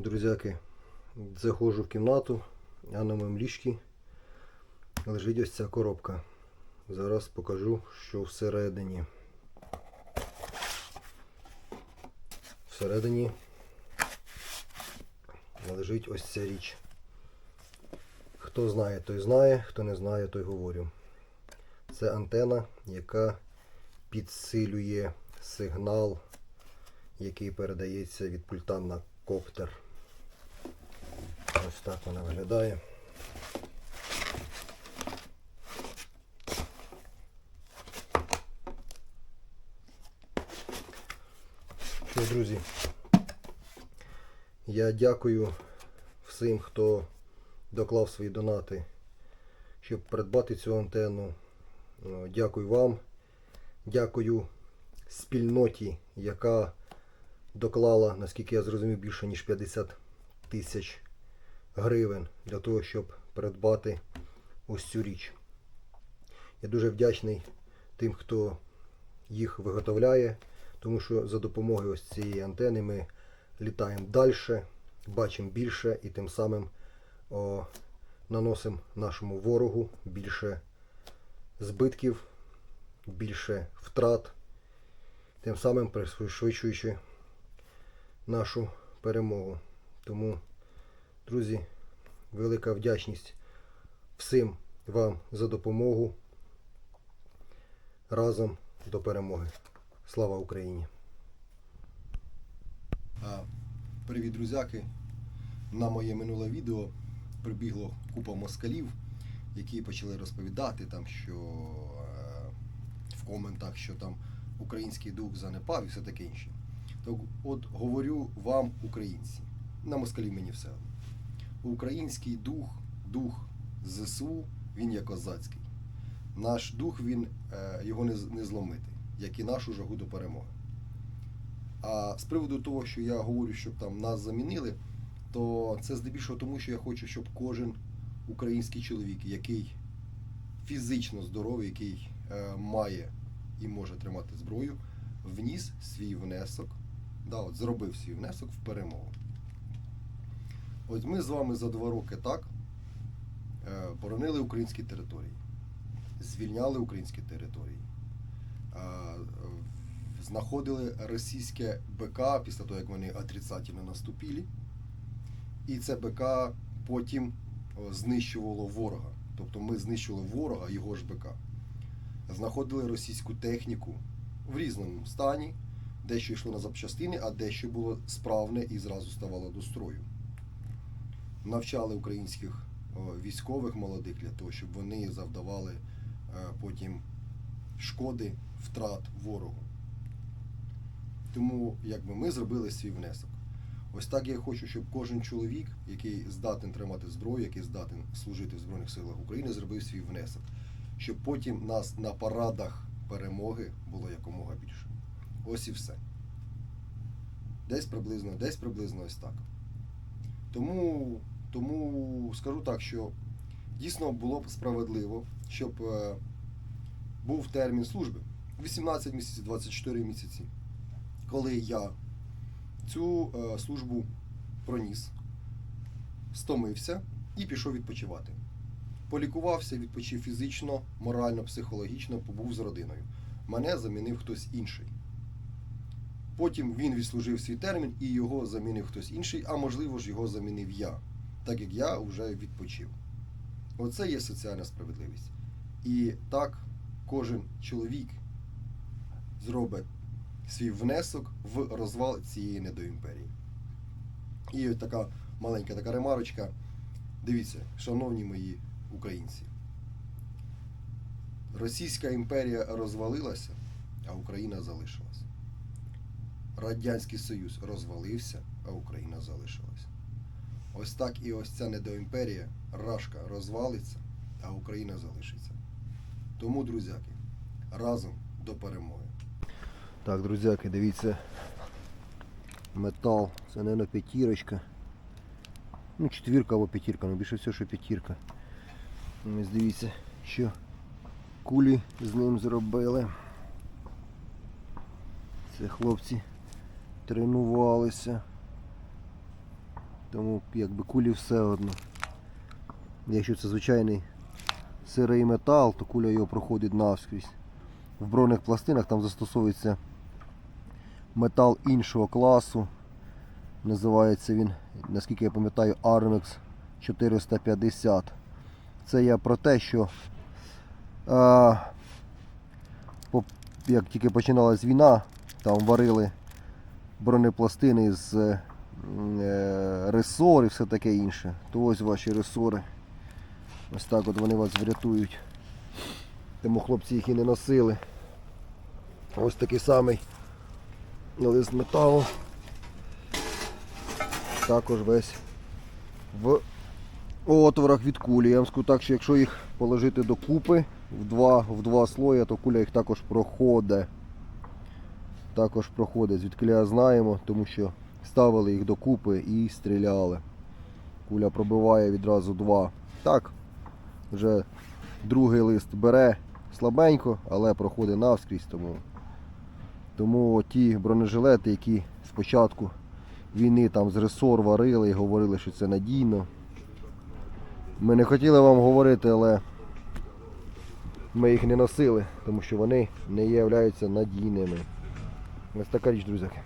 Друзяки, заходжу в кімнату, а на моєму ліжці лежить ось ця коробка. Зараз покажу, що всередині. Всередині лежить ось ця річ. Хто знає, той знає, хто не знає, той говорю. Це антена, яка підсилює сигнал, який передається від пульта на коптер. Ось так вона виглядає. Що, друзі, я дякую всім, хто доклав свої донати, щоб придбати цю антенну. Е, Дякую вам. Дякую спільноті, яка доклала, наскільки я зрозумів, більше ніж 50 тисяч гривень для того, щоб придбати ось цю річ. Я дуже вдячний тим, хто їх виготовляє, тому що за допомогою ось цієї антени ми літаємо далі, бачимо більше і тим самим о, наносимо нашому ворогу більше збитків, більше втрат, тим самим пришвидшуючи нашу перемогу. Тому, друзі, велика вдячність всім вам за допомогу. Разом до перемоги. Слава Україні! Привіт, друзяки! На моє минуле відео прибігло купа москалів, які почали розповідати, там, що е, в коментах, що там український дух занепав і все таке інше. Так от говорю вам, українці, на москалів мені все. Український дух, дух ЗСУ, він є козацький. Наш дух, він, е, його не, не зломити, як і нашу жагу до перемоги. А з приводу того, що я говорю, щоб там нас замінили, то це здебільшого тому, що я хочу, щоб кожен український чоловік, який фізично здоровий, який е, має і може тримати зброю, вніс свій внесок, да, от зробив свій внесок в перемогу. Ось ми з вами за два роки так е, боронили українські території, звільняли українські території, е, знаходили російське БК після того, як вони отрицательно наступили. І це БК потім знищувало ворога. Тобто ми знищували ворога, його ж БК. Знаходили російську техніку в різному стані, дещо йшло на запчастини, а дещо було справне і зразу ставало до строю. Навчали українських військових молодих для того, щоб вони завдавали е, потім шкоди, втрат ворогу. Тому якби ми зробили свій внесок. Ось так я хочу, щоб кожен чоловік, який здатен тримати зброю, який здатен служити в Збройних силах України, зробив свій внесок, щоб потім нас на парадах перемоги було якомога більше. Ось і все. Десь приблизно, десь приблизно ось так. Тому, тому скажу так, що дійсно було б справедливо, щоб е, був термін служби 18 місяців, 24 місяці, коли я цю е, службу проніс, стомився і пішов відпочивати. Полікувався, відпочив фізично, морально, психологічно, побув з родиною. Мене замінив хтось інший. Потім він відслужив свій термін і його замінив хтось інший, а можливо ж його замінив я, так як я вже відпочив. Оце є соціальна справедливість. І так кожен чоловік зробить свій внесок в розвал цієї недоімперії. І от така маленька така ремарочка. Дивіться, шановні мої українці. Російська імперія розвалилася, а Україна залишилась. Радянський Союз розвалився, а Україна залишилась. Ось так і ось ця недоімперія, Рашка розвалиться, а Україна залишиться. Тому, друзяки, разом до перемоги. Так, друзяки, дивіться. Метал. Це, мабуть, п'ятірочка. Ну, четвірка або п'ятірка, ну більше все, що п'ятірка. Ось дивіться, що кулі з ним зробили. Це хлопці тренувалися. Тому якби кулі все одно. Якщо це звичайний сирий метал, то куля його проходить навскрізь. В бронених пластинах там застосовується метал іншого класу. Називається він, наскільки я пам'ятаю, Armex 450. Це я про те, що а, по- як тільки починалась війна, там варили бронепластини з е, ресор і все таке інше. То ось ваші ресори. Ось так от вони вас врятують. Тому хлопці їх і не носили. Ось такий самий лист металу. Також весь в отворах від кулі. Я вам скажу так, що якщо їх положити докупи в два, в два слоя, то куля їх також проходить. Також проходить. Звідки знаємо, тому що ставили їх докупи і стріляли. Куля пробиває відразу два. Так, вже другий лист бере слабенько, але проходить навскрізь. Тому, тому ті бронежилети, які спочатку війни там з ресор варили і говорили, що це надійно. Ми не хотіли вам говорити, але ми їх не носили, тому що вони не являються надійними. Ось така річ, друзяки.